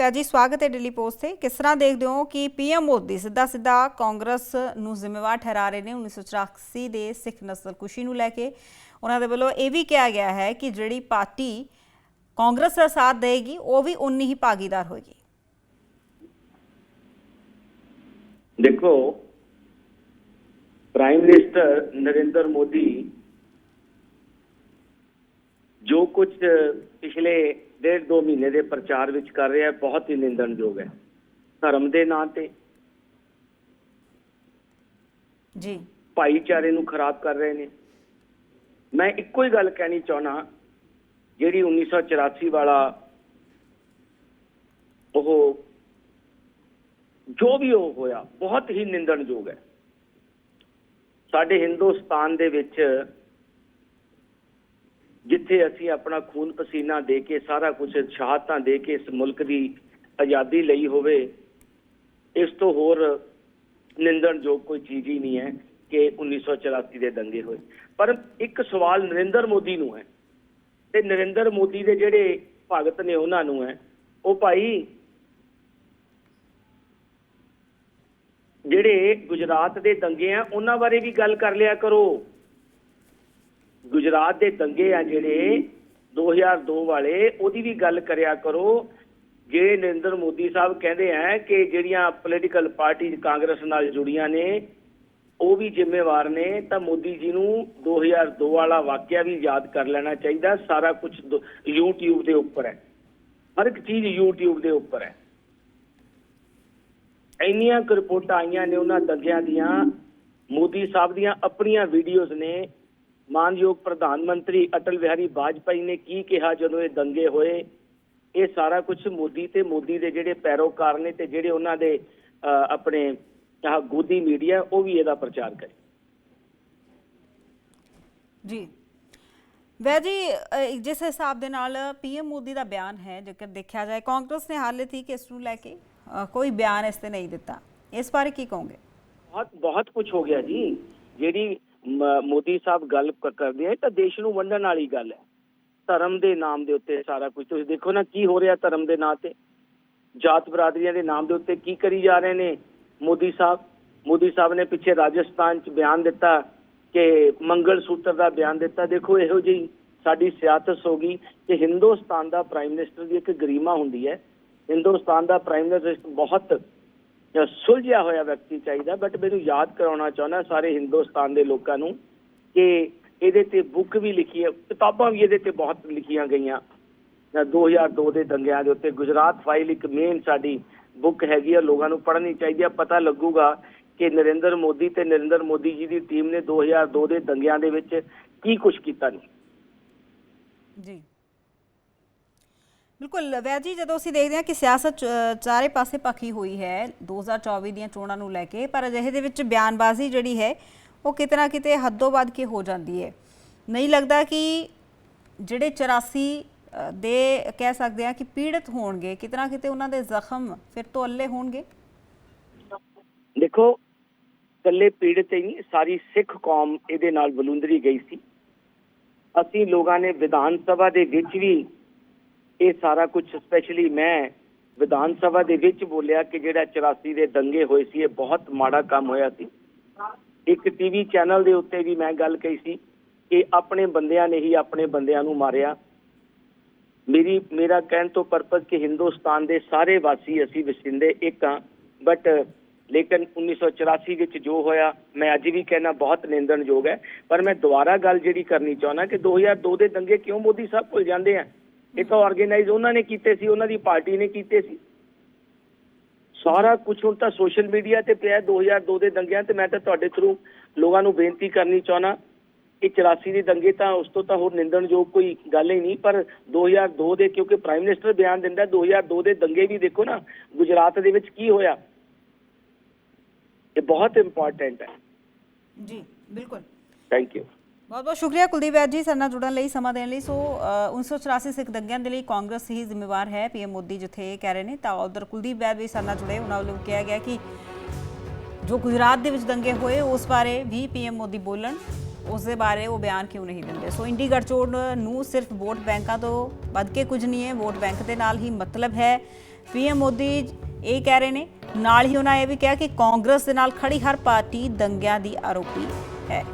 ਪਿਆਜੀ ਸਵਾਗਤ ਹੈ ਦਿੱਲੀ ਪੋਸਟ ਤੇ। ਕਿਸ ਤਰ੍ਹਾਂ ਦੇਖਦੇ ਹੋ ਕਿ ਪੀਐਮ ਮੋਦੀ ਸਿੱਧਾ ਸਿੱਧਾ ਕਾਂਗਰਸ ਨੂੰ ਜ਼ਿੰਮੇਵਾਰ ਠਹਿਰਾ ਰਹੇ ਨੇ 1984 ਦੇ ਸਿੱਖ ਨਸਲਕੁਸ਼ੀ ਨੂੰ ਲੈ ਕੇ? ਉਹਨਾਂ ਦੇ ਵੱਲੋਂ ਇਹ ਵੀ ਕਿਹਾ ਗਿਆ ਹੈ ਕਿ ਜਿਹੜੀ ਪਾਰਟੀ ਕਾਂਗਰਸ ਦਾ ਸਾਥ ਦੇਗੀ ਉਹ ਵੀ ਉਨੀ ਹੀ ਭਾਗੀਦਾਰ ਹੋਏਗੀ। ਦੇਖੋ ਪ੍ਰਾਈਮ ਮਿਨਿਸਟਰ ਨਰਿੰਦਰ ਮੋਦੀ ਜੋ ਕੁਝ ਪਿਛਲੇ ਡੇਢ ਦੋ ਮਹੀਨੇ ਦੇ ਪ੍ਰਚਾਰ ਵਿੱਚ ਕਰ ਰਿਹਾ ਬਹੁਤ ਹੀ ਨਿੰਦਣਯੋਗ ਹੈ। ਧਰਮ ਦੇ ਨਾਂ ਤੇ। ਜੀ। ਭਾਈਚਾਰੇ ਨੂੰ ਖਰਾਬ ਕਰ ਰਹੇ ਨੇ। ਮੈਂ ਇੱਕੋ ਹੀ ਗੱਲ ਕਹਿਣੀ ਚਾਹਣਾ ਜਿਹੜੀ 1984 ਵਾਲਾ ਉਹ ਜੋ ਵੀ ਉਹ ਹੋਇਆ ਬਹੁਤ ਹੀ ਨਿੰਦਣਯੋਗ ਹੈ। ਸਾਡੇ ਹਿੰਦੁਸਤਾਨ ਦੇ ਵਿੱਚ ਜਿੱਥੇ ਅਸੀਂ ਆਪਣਾ ਖੂਨ ਪਸੀਨਾ ਦੇ ਕੇ, ਸਾਰਾ ਕੁਝ ਸ਼ਹਾਦਤਾਂ ਦੇ ਕੇ ਇਸ ਮੁਲਕ ਦੀ ਆਜ਼ਾਦੀ ਲਈ ਹੋਵੇ, ਇਸ ਤੋਂ ਹੋਰ ਨਿੰਦਣਯੋਗ ਕੋਈ ਚੀਜ਼ ਹੀ ਨਹੀਂ ਹੈ ਕਿ 1984 ਦੇ ਦੰਗੇ ਹੋਏ। ਪਰ ਇੱਕ ਸਵਾਲ ਨਰਿੰਦਰ ਮੋਦੀ ਨੂੰ ਹੈ ਤੇ ਨਰਿੰਦਰ ਮੋਦੀ ਦੇ ਜਿਹੜੇ ਭਗਤ ਨੇ ਉਹਨਾਂ ਨੂੰ ਹੈ, ਉਹ ਭਾਈ ਜਿਹੜੇ ਗੁਜਰਾਤ ਦੇ ਦੰਗੇ ਆ, ਉਹਨਾਂ ਬਾਰੇ ਵੀ ਗੱਲ ਕਰ ਲਿਆ ਕਰੋ। ਗੁਜਰਾਤ ਦੇ ਦੰਗੇ ਆ ਜਿਹੜੇ 2002 ਵਾਲੇ, ਉਹਦੀ ਵੀ ਗੱਲ ਕਰਿਆ ਕਰੋ। ਜਿਹੜੇ ਨਰਿੰਦਰ ਮੋਦੀ ਸਾਹਿਬ ਕਹਿੰਦੇ ਆ ਕਿ ਜਿਹੜੀਆਂ ਪੋਲੀਟੀਕਲ ਪਾਰਟੀ ਕਾਂਗਰਸ ਨਾਲ ਜੁੜੀਆਂ ਨੇ, ਉਹ ਵੀ ਜ਼ਿੰਮੇਵਾਰ ਨੇ, ਤਾਂ ਮੋਦੀ ਜੀ ਨੂੰ 2002 ਵਾਲਾ ਵਾਕਿਆ ਵੀ ਯਾਦ ਕਰ ਲੈਣਾ ਚਾਹੀਦਾ। ਸਾਰਾ ਕੁਝ YouTube ਦੇ ਉੱਪਰ ਹੈ। ਹਰ ਇੱਕ ਚੀਜ਼ YouTube ਦੇ ਉੱਪਰ ਹੈ। ਇੰਨੀਆਂ ਕੁ ਰਿਪੋਰਟਾਂ ਆਈਆਂ ਨੇ ਉਹਨਾਂ ਦੰਗਿਆਂ ਦੀਆਂ। ਮੋਦੀ ਸਾਹਿਬ ਦੀਆਂ ਆਪਣੀਆਂ ਵੀਡੀਓਜ਼ ਨੇ। ਮਾਨਯੋਗ ਪ੍ਰਧਾਨ ਮੰਤਰੀ ਅਟਲ ਬਿਹਾਰੀ ਵਾਜਪਾਈ ਨੇ ਕੀ ਕਿਹਾ ਜਦੋਂ ਇਹ ਦੰਗੇ ਹੋਏ? ਇਹ ਸਾਰਾ ਕੁਝ ਮੋਦੀ ਤੇ ਮੋਦੀ ਦੇ ਜਿਹੜੇ ਪੈਰੋਕਾਰ ਨੇ ਤੇ ਜਿਹੜੇ ਉਹਨਾਂ ਦੇ ਆਪਣੇ ਆਹ ਗੋਦੀ ਮੀਡੀਆ ਉਹ ਵੀ ਇਹਦਾ ਪ੍ਰਚਾਰ ਕਰੇ। ਜੀ। ਵੈ ਜੀ ਅ, ਜਿਸ ਹਿਸਾਬ ਦੇ ਨਾਲ ਪੀਐਮ ਮੋਦੀ ਦਾ ਬਿਆਨ ਹੈ ਜੇਕਰ ਦੇਖਿਆ ਜਾਏ ਕਾਂਗਰਸ ਨੇ ਹਾਲੇ ਤੱਕ ਇਸ ਨੂੰ ਲੈ ਕੇ ਕੋਈ ਬਿਆਨ ਇਸ ਤੇ ਨਹੀਂ ਦਿੱਤਾ। ਇਸ ਬਾਰੇ ਕੀ ਕਹੋਗੇ? ਬਹੁਤ ਬਹੁਤ ਕੁਝ ਹੋ ਗਿਆ ਜੀ। ਜਿਹੜੀ ਮੋਦੀ ਸਾਹਿਬ ਗੱਲ ਕਰਦੇ ਆ ਤਾਂ ਦੇਸ਼ ਨੂੰ ਵੰਡਣ ਵਾਲੀ ਗੱਲ ਹੈ। ਧਰਮ ਦੇ ਨਾਮ ਦੇ ਉੱਤੇ ਸਾਰਾ ਕੁਝ। ਤੁਸੀਂ ਦੇਖੋ ਨਾ ਕੀ ਹੋ ਰਿਹਾ ਧਰਮ ਦੇ ਨਾਂ ਤੇ। ਜਾਤ ਬਰਾਦਰੀਆਂ ਦੇ ਨਾਮ ਦੇ ਉੱਤੇ ਕੀ ਕਰੀ ਜਾ ਰਹੇ ਨੇ ਮੋਦੀ ਸਾਹਿਬ? ਮੋਦੀ ਸਾਹਿਬ ਨੇ ਪਿੱਛੇ ਰਾਜਸਥਾਨ 'ਚ ਬਿਆਨ ਦਿੱਤਾ ਕਿ ਮੰਗਲ ਸੂਤਰ ਦਾ ਬਿਆਨ ਦਿੱਤਾ। ਦੇਖੋ ਇਹੋ ਜਿਹੀ ਸਾਡੀ ਸਿਆਸਤ ਹੋ ਗਈ ਕਿ ਹਿੰਦੁਸਤਾਨ ਦਾ ਪ੍ਰਾਈਮ ਮਿਨਿਸਟਰ ਦੀ ਇੱਕ ਗਰੀਮਾ ਹੁੰਦੀ ਹੈ। ਹਿੰਦੁਸਤਾਨ ਦਾ ਪ੍ਰਾਈਮ ਮਿਨਿਸਟਰ ਬਹੁਤ ਸੁਲਝਿਆ ਹੋਇਆ ਵਿਅਕਤੀ ਚਾਹੀਦਾ ਬਟ ਮੈਨੂੰ ਯਾਦ ਕਰਾਉਣਾ ਚਾਹੁੰਦਾ ਸਾਰੇ ਹਿੰਦੁਸਤਾਨ ਦੇ ਲੋਕਾਂ ਨੂੰ ਕਿ ਇਹਦੇ ਤੇ ਬੁੱਕ ਵੀ ਲਿਖੀ ਹੈ, ਕਿਤਾਬਾਂ ਵੀ ਇਹਦੇ ਤੇ ਬਹੁਤ ਲਿਖੀਆਂ ਗਈਆਂ। ਜਾਂ 2002 ਦੇ ਦੰਗਿਆਂ ਦੇ ਉੱਤੇ ਗੁਜਰਾਤ ਫਾਈਲ ਇੱਕ ਮੇਨ ਸਾਡੀ ਬੁੱਕ ਹੈਗੀ ਆ, ਲੋਕਾਂ ਨੂੰ ਪੜ੍ਹਨੀ ਚਾਹੀਦੀ ਆ। ਪਤਾ ਲੱਗੂਗਾ ਕਿ ਨਰਿੰਦਰ ਮੋਦੀ ਤੇ ਨਰਿੰਦਰ ਮੋਦੀ ਜੀ ਦੀ ਟੀਮ ਨੇ 2002 ਦੇ ਦੰਗਿਆਂ ਦੇ ਵਿੱਚ ਕੀ ਕੁਝ ਕੀਤਾ ਨਹੀਂ ਜੀ। ਬਿਲਕੁਲ, ਵੈਦ ਜਦੋਂ ਅਸੀਂ ਦੇਖਦੇ ਹਾਂ ਕਿ ਸਿਆਸਤ ਚਾਰੇ ਪਾਸੇ ਪੱਕੀ ਹੋਈ ਹੈ 2024 ਦੀਆਂ ਚੋਣਾਂ ਨੂੰ ਲੈ ਕੇ, ਪਰ ਅਜਿਹੇ ਦੇ ਵਿੱਚ ਬਿਆਨਬਾਜ਼ੀ ਜਿਹੜੀ ਹੈ, ਉਹ ਕਿਤੇ ਕਿਤੇ ਹੱਦੋਂ ਵੱਧ ਕੇ ਹੋ ਜਾਂਦੀ ਹੈ। ਨਹੀਂ ਲੱਗਦਾ ਕਿ ਜਿਹੜੇ 84 ਦੇ ਕਹਿ ਸਕਦੇ ਆ ਕਿ ਪੀੜਤ ਹੋਣਗੇ ਕਿਤੇ ਕਿਤੇ ਉਹਨਾਂ ਦੇ ਜ਼ਖਮ ਫਿਰ ਤੋਂ ਅੱਲੇ ਹੋਣਗੇ? ਦੇਖੋ ਕੱਲੇ ਪੀੜਤ ਹੀ ਨਹੀਂ, ਸਾਰੀ ਸਿੱਖ ਕੌਮ ਇਹਦੇ ਨਾਲ ਬਲੁੰਦਰੀ ਗਈ ਸੀ। ਅਸੀਂ ਲੋਕਾਂ ਨੇ ਵਿਧਾਨ ਸਭਾ ਦੇ ਵਿੱਚ ਵੀ ਇਹ ਸਾਰਾ ਕੁਝ ਸਪੈਸ਼ਲੀ ਮੈਂ ਵਿਧਾਨ ਸਭਾ ਦੇ ਵਿੱਚ ਬੋਲਿਆ ਕਿ ਜਿਹੜਾ 84 ਦੇ ਦੰਗੇ ਹੋਏ ਸੀ, ਇਹ ਬਹੁਤ ਮਾੜਾ ਕੰਮ ਹੋਇਆ ਸੀ। ਇੱਕ ਟੀਵੀ ਚੈਨਲ ਦੇ ਉੱਤੇ ਵੀ ਮੈਂ ਗੱਲ ਕਹੀ ਸੀ ਕਿ ਆਪਣੇ ਬੰਦਿਆਂ ਨੇ ਹੀ ਆਪਣੇ ਬੰਦਿਆਂ ਨੂੰ ਮਾਰਿਆ। ਮੇਰੀ, ਮੇਰਾ ਕਹਿਣ ਤੋਂ ਪਰਪਸ ਕਿ ਹਿੰਦੁਸਤਾਨ ਦੇ ਸਾਰੇ ਵਾਸੀ ਅਸੀਂ ਵਸਿੰਦੇ ਇੱਕ ਹਾਂ ਬਟ ਲੇਕਿਨ 1984 ਵਿੱਚ ਜੋ ਹੋਇਆ, ਮੈਂ ਅੱਜ ਵੀ ਕਹਿਣਾ ਬਹੁਤ ਨਿੰਦਣਯੋਗ ਹੈ। ਪਰ ਮੈਂ ਦੁਬਾਰਾ ਗੱਲ ਜਿਹੜੀ ਕਰਨੀ ਚਾਹੁੰਦਾ ਕਿ 2002 ਦੇ ਦੰਗੇ ਕਿਉਂ ਮੋਦੀ ਸਾਹਿਬ ਭੁੱਲ ਜਾਂਦੇ ਆ? ਤਾਂ ਆਰਗੇਨਾਈਜ਼ ਉਹਨਾਂ ਨੇ ਕੀਤੇ ਸੀ ਉਹਨਾਂ ਦੀ ਪਾਰਟੀ ਨੇ ਕੀਤੇ ਸੀ। ਸਾਰਾ ਕੁਝ ਹੁਣ ਤਾਂ ਸੋਸ਼ਲ ਮੀਡੀਆ ਤੇ ਪਿਆ ਹੈ 2002 ਦੇ ਦੰਗਿਆਂ ਤੇ ਮੈਂ ਤਾਂ ਤੁਹਾਡੇ ਥਰੂ ਲੋਕਾਂ ਨੂੰ ਬੇਨਤੀ ਕਰਨੀ ਚਾਹੁੰਦਾ ਕਿ 84 ਦੇ ਦੰਗੇ ਤਾਂ ਉਸ ਤੋਂ ਤਾਂ ਹੋਰ ਨਿੰਦਣਯੋਗ ਕੋਈ ਗੱਲ ਹੀ ਨਹੀਂ ਪਰ 2002 ਦੇ ਕਿਉਂਕਿ ਪ੍ਰਾਈਮ ਮਿਨਿਸਟਰ ਬਿਆਨ ਦਿੰਦਾ 2002 ਦੇ ਦੰਗੇ ਵੀ ਦੇਖੋ ਨਾ ਗੁਜਰਾਤ ਦੇ ਵਿੱਚ ਕੀ ਹੋਇਆ? ਇਹ ਬਹੁਤ ਇੰਪੋਰਟੈਂਟ ਹੈ। ਜੀ ਬਿਲਕੁਲ। ਥੈਂਕ ਯੂ ਬਹੁਤ ਬਹੁਤ ਸ਼ੁਕਰੀਆ ਕੁਲਦੀਪ ਵੈਦ ਜੀ ਸਾਡੇ ਨਾਲ ਜੁੜਨ ਲਈ ਸਮਾਂ ਦੇਣ ਲਈ। ਸੋ ਅ, 1984 ਸਿੱਖ ਦੰਗਿਆਂ ਦੇ ਲਈ ਕਾਂਗਰਸ ਹੀ ਜ਼ਿੰਮੇਵਾਰ ਹੈ ਪੀਐਮ ਮੋਦੀ ਜਿੱਥੇ ਇਹ ਕਹਿ ਰਹੇ ਨੇ। ਤਾਂ ਉਧਰ ਕੁਲਦੀਪ ਵੈਦ ਵੀ ਸਾਡੇ ਨਾਲ ਜੁੜੇ। ਉਹਨਾਂ ਵੱਲੋਂ ਕਿਹਾ ਗਿਆ ਕਿ ਜੋ ਗੁਜਰਾਤ ਦੇ ਵਿੱਚ ਦੰਗੇ ਹੋਏ ਉਸ ਬਾਰੇ ਵੀ ਪੀਐਮ ਮੋਦੀ ਬੋਲਣ। ਉਸ ਦੇ ਬਾਰੇ ਉਹ ਬਿਆਨ ਕਿਉਂ ਨਹੀਂ ਦਿੰਦੇ? ਸੋ ਇੰਡੀ ਗੜਚੋੜ ਨੂੰ ਸਿਰਫ ਵੋਟ ਬੈਂਕਾਂ ਤੋਂ ਵੱਧ ਕੇ ਕੁਝ ਨਹੀਂ ਹੈ। ਵੋਟ ਬੈਂਕ ਦੇ ਨਾਲ ਹੀ ਮਤਲਬ ਹੈ। ਪੀਐਮ ਮੋਦੀ ਇਹ ਕਹਿ ਰਹੇ ਨੇ ਨਾਲ ਹੀ ਉਹਨਾਂ ਇਹ ਵੀ ਕਿਹਾ ਕਿ ਕਾਂਗਰਸ ਦੇ ਨਾਲ ਖੜੀ ਹਰ ਪਾਰਟੀ ਦੰਗਿਆਂ ਦੀ ਆਰੋਪੀ ਹੈ।